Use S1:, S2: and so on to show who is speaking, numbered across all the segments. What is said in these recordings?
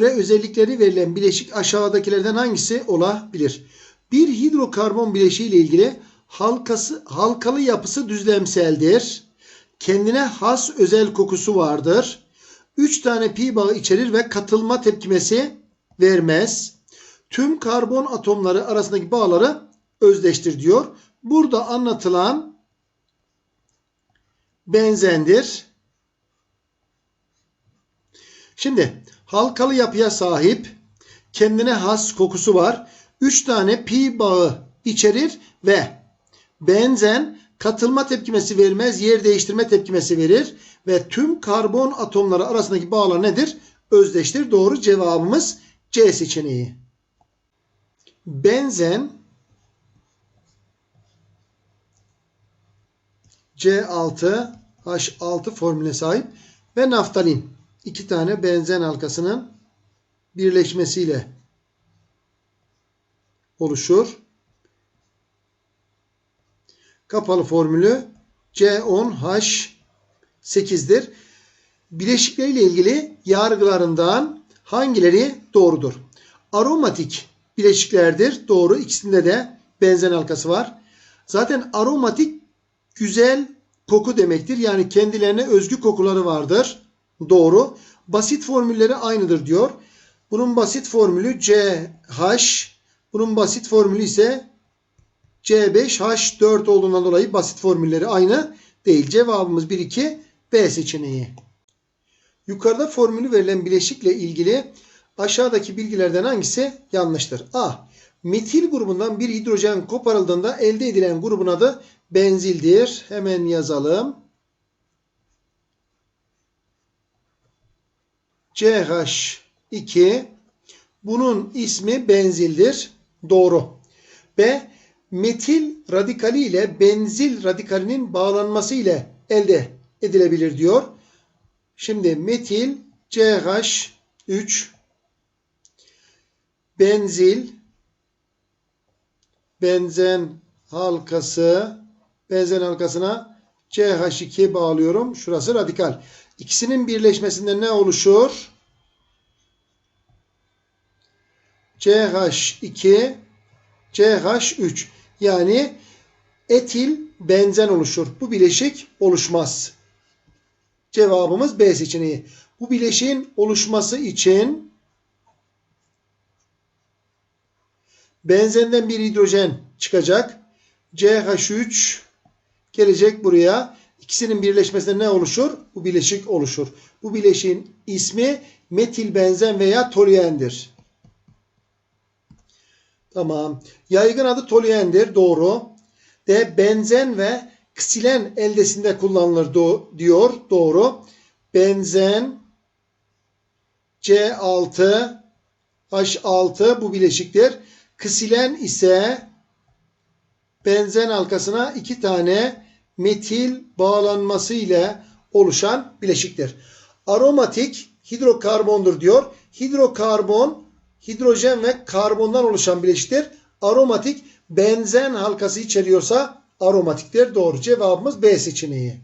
S1: göre özellikleri verilen bileşik aşağıdakilerden hangisi olabilir? Bir hidrokarbon bileşiği ile ilgili halkası, halkalı yapısı düzlemseldir. Kendine has özel kokusu vardır. 3 tane pi bağı içerir ve katılma tepkimesi vermez. Tüm karbon atomları arasındaki bağları özdeştir diyor. Burada anlatılan benzendir. Şimdi halkalı yapıya sahip kendine has kokusu var. 3 tane pi bağı içerir ve benzen katılma tepkimesi vermez, yer değiştirme tepkimesi verir ve tüm karbon atomları arasındaki bağlar nedir? Özdeştir. Doğru cevabımız C seçeneği. Benzen C6 H6 formüle sahip ve naftalin. İki tane benzen halkasının birleşmesiyle oluşur. Kapalı formülü C10H8'dir. Bileşikleriyle ilgili yargılarından hangileri doğrudur? Aromatik bileşiklerdir. Doğru. İkisinde de benzen halkası var. Zaten aromatik güzel koku demektir. Yani kendilerine özgü kokuları vardır. Doğru. Basit formülleri aynıdır diyor. Bunun basit formülü CH. Bunun basit formülü ise C5H4 olduğundan dolayı basit formülleri aynı değil. Cevabımız 1 2 B seçeneği. Yukarıda formülü verilen bileşikle ilgili aşağıdaki bilgilerden hangisi yanlıştır? A. Metil grubundan bir hidrojen koparıldığında elde edilen grubun adı benzildir. Hemen yazalım. CH2 bunun ismi benzildir. Doğru. B. Metil radikali ile benzil radikalinin bağlanması ile elde edilebilir diyor. Şimdi metil CH3 benzil benzen halkası benzen halkasına CH2 bağlıyorum. Şurası radikal. İkisinin birleşmesinde ne oluşur? CH2 CH3 yani etil benzen oluşur. Bu bileşik oluşmaz. Cevabımız B seçeneği. Bu bileşiğin oluşması için benzenden bir hidrojen çıkacak. CH3 gelecek buraya. İkisinin birleşmesinde ne oluşur? Bu bileşik oluşur. Bu bileşiğin ismi metil benzen veya toluendir. Tamam. Yaygın adı toluendir. Doğru. D. Benzen ve ksilen eldesinde kullanılır do diyor. Doğru. Benzen C6 H6 bu bileşiktir. Ksilen ise benzen halkasına iki tane metil bağlanması ile oluşan bileşiktir. Aromatik hidrokarbondur diyor. Hidrokarbon hidrojen ve karbondan oluşan bileşiktir. Aromatik benzen halkası içeriyorsa aromatiktir. Doğru cevabımız B seçeneği.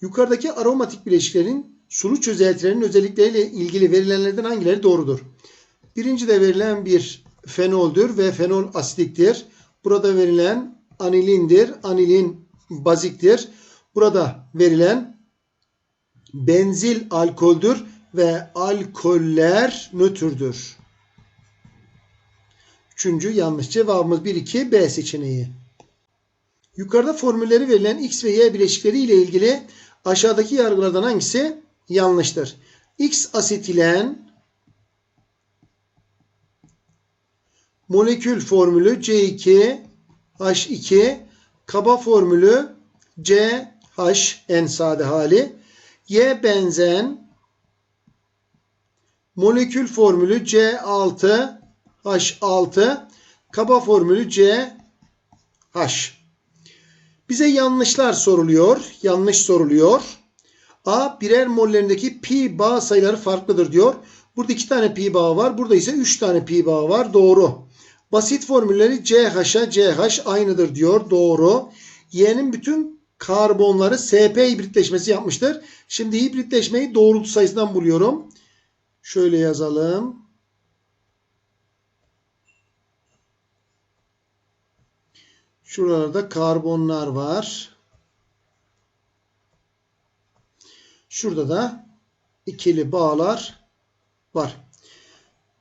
S1: Yukarıdaki aromatik bileşiklerin sulu çözeltilerin özellikleriyle ilgili verilenlerden hangileri doğrudur? Birinci de verilen bir fenoldür ve fenol asitliktir. Burada verilen anilindir. Anilin baziktir. Burada verilen benzil alkoldür ve alkoller nötrdür. Üçüncü yanlış cevabımız 1 2 B seçeneği. Yukarıda formülleri verilen X ve Y bileşikleri ile ilgili aşağıdaki yargılardan hangisi yanlıştır? X asetilen molekül formülü C2 H2 kaba formülü CH en sade hali Y benzen molekül formülü C6 H6 kaba formülü CH bize yanlışlar soruluyor. Yanlış soruluyor. A birer mollerindeki pi bağ sayıları farklıdır diyor. Burada iki tane pi bağı var. Burada ise üç tane pi bağı var. Doğru. Basit formülleri CH'a CH aynıdır diyor. Doğru. Y'nin bütün karbonları SP hibritleşmesi yapmıştır. Şimdi hibritleşmeyi doğrultu sayısından buluyorum. Şöyle yazalım. Şuralarda karbonlar var. Şurada da ikili bağlar var.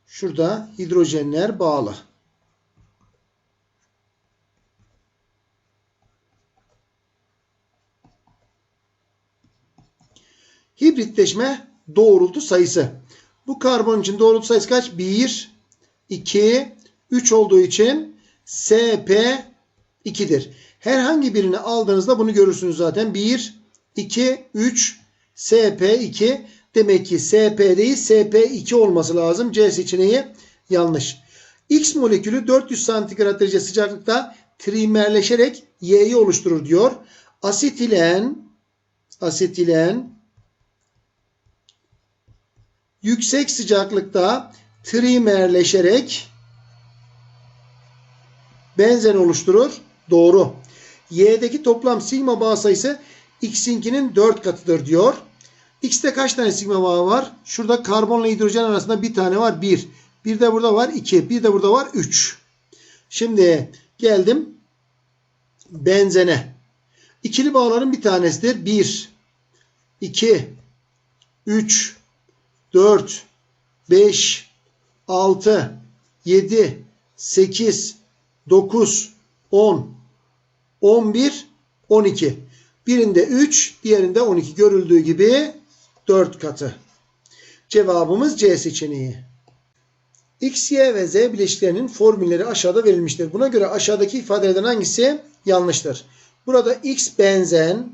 S1: Şurada hidrojenler bağlı. Hibritleşme doğrultu sayısı. Bu karbon için doğrultu sayısı kaç? 1, 2, 3 olduğu için SP 2'dir. Herhangi birini aldığınızda bunu görürsünüz zaten. 1, 2, 3, SP 2. Demek ki SP değil SP 2 olması lazım. C seçeneği yanlış. X molekülü 400 santigrat derece sıcaklıkta trimerleşerek Y'yi oluşturur diyor. Asetilen asetilen yüksek sıcaklıkta trimerleşerek benzen oluşturur. Doğru. Y'deki toplam sigma bağ sayısı X'inkinin 4 katıdır diyor. X'te kaç tane sigma bağı var? Şurada karbonla hidrojen arasında bir tane var. 1. Bir de burada var 2. Bir de burada var 3. Şimdi geldim benzene. İkili bağların bir tanesidir. 1, 2, 3, 4, 5, 6, 7, 8, 9, 10, 11, 12. Birinde 3, diğerinde 12 görüldüğü gibi 4 katı. Cevabımız C seçeneği. X, Y ve Z bileşiklerinin formülleri aşağıda verilmiştir. Buna göre aşağıdaki ifadelerden hangisi yanlıştır? Burada X benzen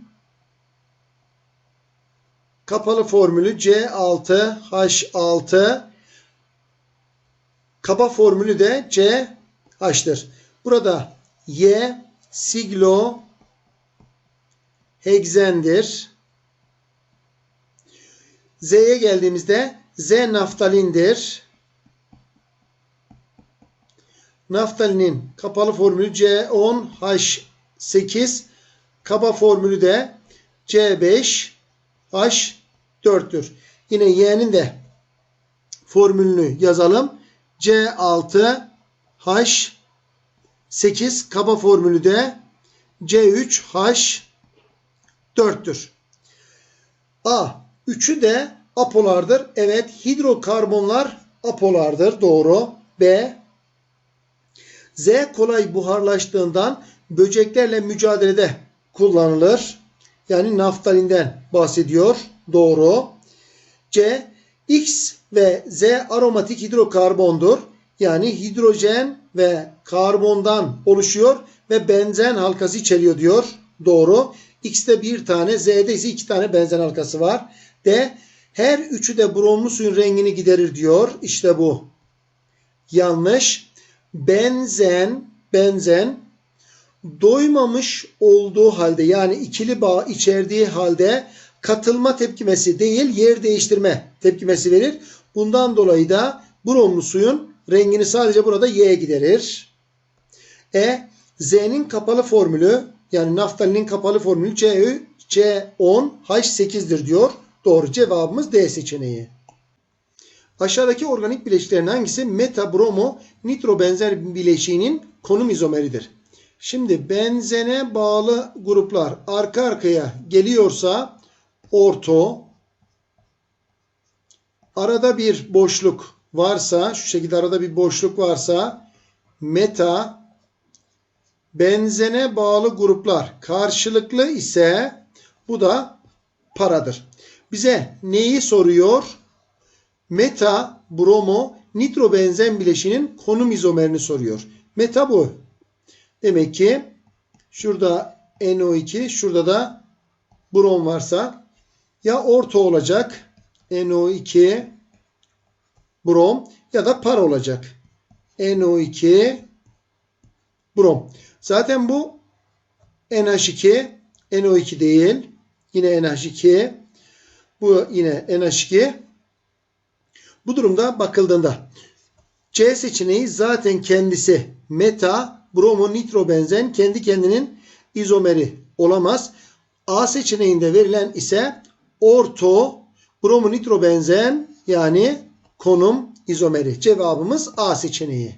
S1: kapalı formülü C6H6 kaba formülü de CH'tır. Burada Y siglo heksendir. Z'ye geldiğimizde Z naftalindir. Naftalinin kapalı formülü C10H8 kaba formülü de C5H4'tür. Yine Y'nin de formülünü yazalım. C6H8 kaba formülü de C3H4'tür. A. Üçü de apolardır. Evet hidrokarbonlar apolardır. Doğru. B. Z kolay buharlaştığından böceklerle mücadelede kullanılır. Yani naftalinden bahsediyor. Doğru. C. X ve Z aromatik hidrokarbondur. Yani hidrojen ve karbondan oluşuyor ve benzen halkası içeriyor diyor. Doğru. X'te bir tane, Z'de ise iki tane benzen halkası var. D. Her üçü de bromlu suyun rengini giderir diyor. İşte bu. Yanlış. Benzen, benzen doymamış olduğu halde yani ikili bağ içerdiği halde katılma tepkimesi değil yer değiştirme tepkimesi verir. Bundan dolayı da bromlu suyun rengini sadece burada Y'ye giderir. E Z'nin kapalı formülü yani naftalinin kapalı formülü C, C10H8'dir diyor. Doğru cevabımız D seçeneği. Aşağıdaki organik bileşiklerin hangisi meta bromo nitro benzer bileşiğinin konum izomeridir? Şimdi benzene bağlı gruplar arka arkaya geliyorsa orto arada bir boşluk varsa şu şekilde arada bir boşluk varsa meta benzene bağlı gruplar karşılıklı ise bu da paradır. Bize neyi soruyor? Meta, bromo, nitro benzen bileşinin konum izomerini soruyor. Meta bu. Demek ki şurada NO2, şurada da brom varsa ya orta olacak NO2 brom ya da par olacak. NO2 brom. Zaten bu NH2 NO2 değil. Yine NH2 bu yine NH2 bu durumda bakıldığında C seçeneği zaten kendisi meta bromo nitro benzen kendi kendinin izomeri olamaz. A seçeneğinde verilen ise orto bromo nitro benzen yani konum izomeri. Cevabımız A seçeneği.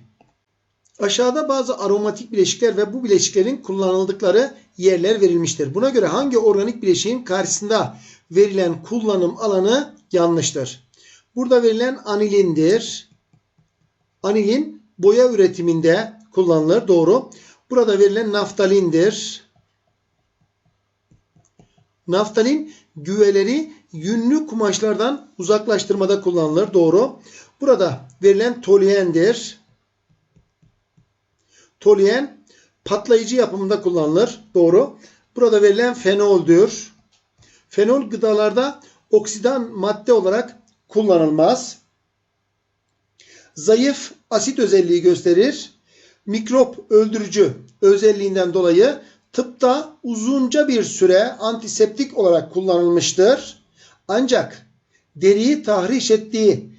S1: Aşağıda bazı aromatik bileşikler ve bu bileşiklerin kullanıldıkları yerler verilmiştir. Buna göre hangi organik bileşiğin karşısında verilen kullanım alanı yanlıştır? Burada verilen anilindir. Anilin boya üretiminde kullanılır. Doğru. Burada verilen naftalindir. Naftalin güveleri yünlü kumaşlardan uzaklaştırmada kullanılır. Doğru. Burada verilen toluendir. Toluen patlayıcı yapımında kullanılır. Doğru. Burada verilen fenoldür. Fenol gıdalarda oksidan madde olarak kullanılmaz. Zayıf asit özelliği gösterir. Mikrop öldürücü özelliğinden dolayı tıpta uzunca bir süre antiseptik olarak kullanılmıştır. Ancak deriyi tahriş ettiği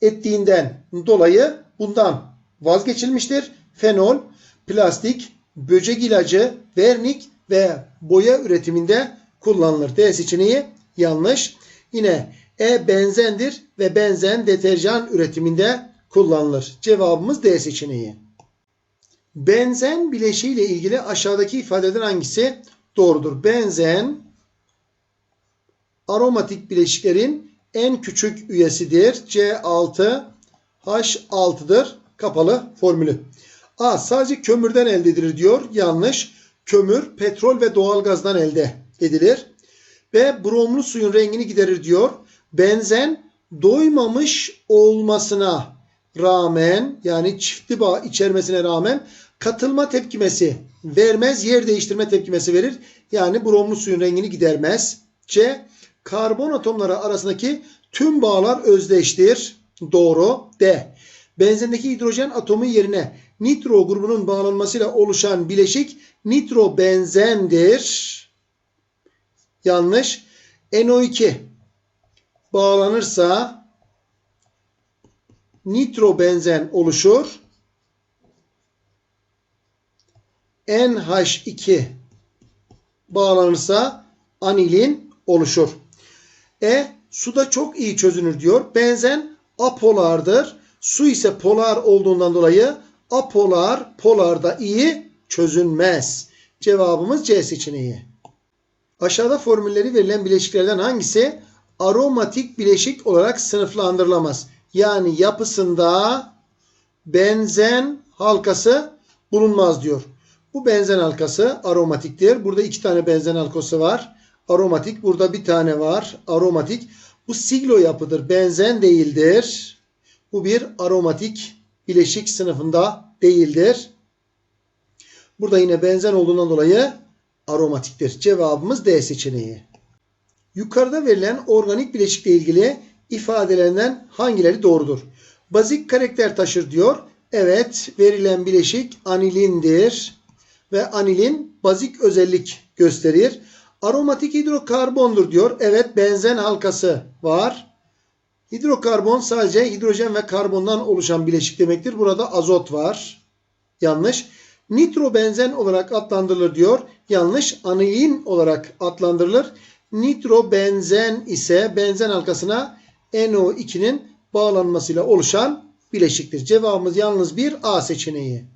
S1: ettiğinden dolayı bundan vazgeçilmiştir. Fenol, plastik, böcek ilacı, vernik ve boya üretiminde kullanılır. D seçeneği yanlış. Yine E benzendir ve benzen deterjan üretiminde kullanılır. Cevabımız D seçeneği. Benzen bileşiği ile ilgili aşağıdaki ifadeden hangisi doğrudur? Benzen aromatik bileşiklerin en küçük üyesidir. C6 H6'dır. Kapalı formülü. A. Sadece kömürden elde edilir diyor. Yanlış. Kömür, petrol ve doğalgazdan elde edilir. B. Bromlu suyun rengini giderir diyor. Benzen doymamış olmasına rağmen yani çiftli bağ içermesine rağmen katılma tepkimesi vermez. Yer değiştirme tepkimesi verir. Yani bromlu suyun rengini gidermez. C. Karbon atomları arasındaki tüm bağlar özdeştir. Doğru. D. Benzendeki hidrojen atomu yerine nitro grubunun bağlanmasıyla oluşan bileşik nitrobenzendir. Yanlış. NO2 bağlanırsa nitrobenzen oluşur. NH2 bağlanırsa anilin oluşur. E suda çok iyi çözünür diyor. Benzen apolardır. Su ise polar olduğundan dolayı apolar polarda iyi çözünmez. Cevabımız C seçeneği. Aşağıda formülleri verilen bileşiklerden hangisi aromatik bileşik olarak sınıflandırılamaz? Yani yapısında benzen halkası bulunmaz diyor. Bu benzen halkası aromatiktir. Burada iki tane benzen halkası var. Aromatik. Burada bir tane var. Aromatik. Bu siglo yapıdır. Benzen değildir. Bu bir aromatik bileşik sınıfında değildir. Burada yine benzen olduğundan dolayı aromatiktir. Cevabımız D seçeneği. Yukarıda verilen organik bileşikle ilgili ifadelerinden hangileri doğrudur? Bazik karakter taşır diyor. Evet verilen bileşik anilindir ve anilin bazik özellik gösterir. Aromatik hidrokarbondur diyor. Evet benzen halkası var. Hidrokarbon sadece hidrojen ve karbondan oluşan bileşik demektir. Burada azot var. Yanlış. Nitrobenzen olarak adlandırılır diyor. Yanlış. Anilin olarak adlandırılır. Nitrobenzen ise benzen halkasına NO2'nin bağlanmasıyla oluşan bileşiktir. Cevabımız yalnız bir A seçeneği.